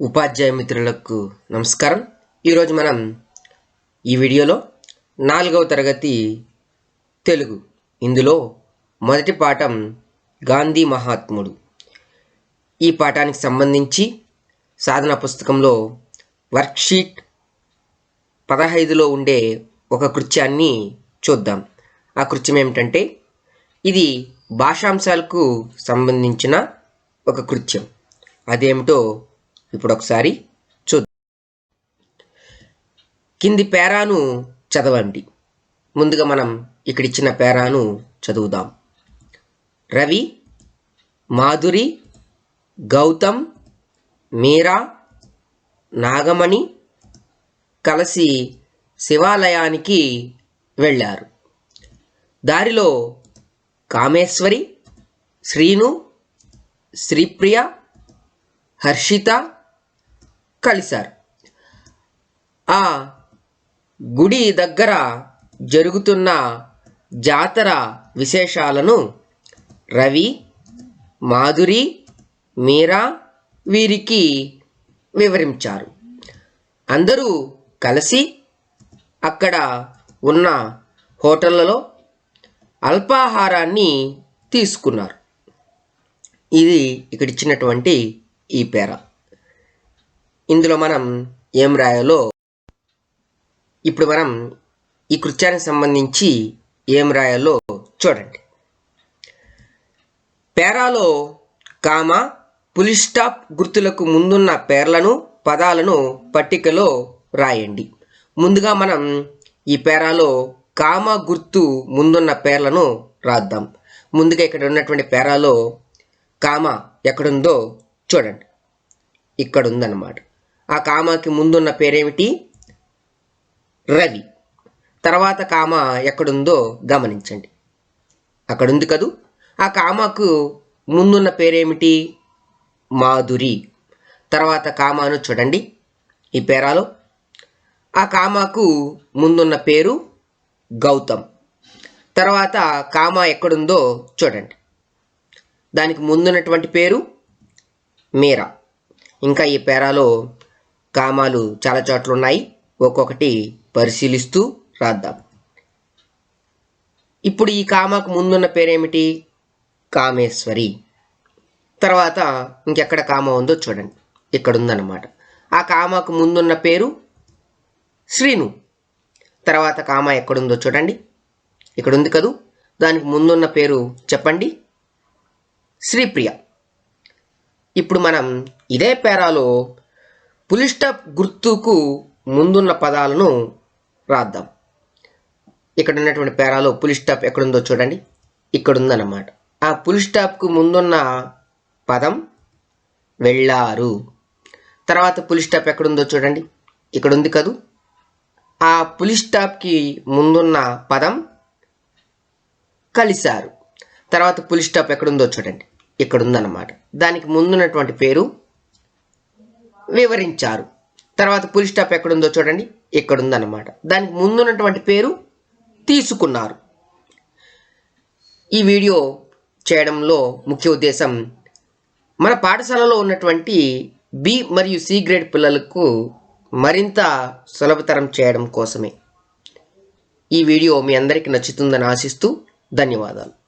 ఉపాధ్యాయ మిత్రులకు నమస్కారం. ఈరోజు మనం ఈ వీడియోలో నాలుగవ తరగతి తెలుగు. ఇందులో మొదటి పాఠం గాంధీ మహాత్ముడు. ఈ పాఠానికి సంబంధించి సాధన పుస్తకంలో వర్క్షీట్ పదహైదులో ఉండే ఒక కృత్యాన్ని చూద్దాం. ఆ కృత్యం ఏమిటంటే ఇది భాషాంశాలకు సంబంధించిన ఒక కృత్యం. అదేమిటో ఇప్పుడు ఒకసారి చూద్దాం. కింది పేరాను చదవండి. ముందుగా మనం ఇక్కడ ఇచ్చిన పేరాను చదువుదాం. రవి మాధురి గౌతమ్ మీరా నాగమణి కలిసి శివాలయానికి వెళ్ళారు. దారిలో కామేశ్వరి శ్రీను శ్రీప్రియ హర్షిత కలిశారు. ఆ గుడి దగ్గర జరుగుతున్న జాతర విశేషాలను రవి మాధురి మీరా వీరికి వివరించారు. అందరూ కలిసి అక్కడ ఉన్న హోటళ్ళలో అల్పాహారాన్ని తీసుకున్నారు. ఇది ఇక్కడ ఇచ్చినటువంటి ఈ పేర. ఇందులో మనం ఏం రాయాలో? ఇప్పుడు మనం ఈ కృత్యానికి సంబంధించి ఏం రాయాలో చూడండి. పేరాలో కామ పులి స్టాప్ గుర్తులకు ముందున్న పేర్లను పదాలను పట్టికలో రాయండి. ముందుగా మనం ఈ పేరాలో కామ గుర్తు ముందున్న పేర్లను రాద్దాం. ముందుగా ఇక్కడ ఉన్నటువంటి పేరాలో కామ ఎక్కడుందో చూడండి. ఇక్కడ ఉందన్నమాట ఆ కామాకి ముందున్న పేరేమిటి? రవి. తర్వాత కామ ఎక్కడుందో గమనించండి. అక్కడ ఉంది కదూ? ఆ కామకు ముందున్న పేరేమిటి? మాధురి. తర్వాత కామాను చూడండి. ఈ పేరాలో ఆ కామాకు ముందున్న పేరు గౌతమ్. తర్వాత కామ ఎక్కడుందో చూడండి. దానికి ముందున్నటువంటి పేరు మీరా. ఇంకా ఈ పేరాలో కామాలు చాలా చోట్ల ఉన్నాయి ఒక్కొక్కటి పరిశీలిస్తూ రాద్దాం. ఇప్పుడు ఈ కామాకు ముందున్న పేరేమిటి? కామేశ్వరి. తర్వాత ఇంకెక్కడ కామ ఉందో చూడండి. ఇక్కడ ఉందన్నమాట ఆ కామకు ముందున్న పేరు శ్రీను. తర్వాత కామ ఎక్కడుందో చూడండి. ఇక్కడ ఉంది కదూ. దానికి ముందున్న పేరు చెప్పండి. శ్రీప్రియ. ఇప్పుడు మనం ఇదే పేరాలో పులిస్టాప్ గుర్తుకు ముందున్న పదాలను రాద్దాం. ఇక్కడ ఉన్నటువంటి పేరాలో పులిస్టాప్ ఎక్కడుందో చూడండి. ఇక్కడ ఉందన్నమాట ఆ పులిస్టాప్కు ముందున్న పదం వెళ్ళారు. తర్వాత పులిస్టాప్ ఎక్కడుందో చూడండి. ఇక్కడ ఉంది కదూ. ఆ పులిస్టాప్కి ముందున్న పదం కలిశారు. తర్వాత పులిస్టాప్ ఎక్కడుందో చూడండి. ఇక్కడ ఉందన్నమాట దానికి ముందున్నటువంటి పేరు వివరించారు. తర్వాత పులి స్టాప్ ఎక్కడుందో చూడండి. ఇక్కడుందన్నమాట దానికి ముందున్నటువంటి పేరు తీసుకున్నారు. ఈ వీడియో చేయడంలో ముఖ్య ఉద్దేశం మన పాఠశాలలో ఉన్నటువంటి బి మరియు సి గ్రేడ్ పిల్లలకు మరింత సులభతరం చేయడం కోసమే. ఈ వీడియో మీ అందరికీ నచ్చుతుందని ఆశిస్తూ ధన్యవాదాలు.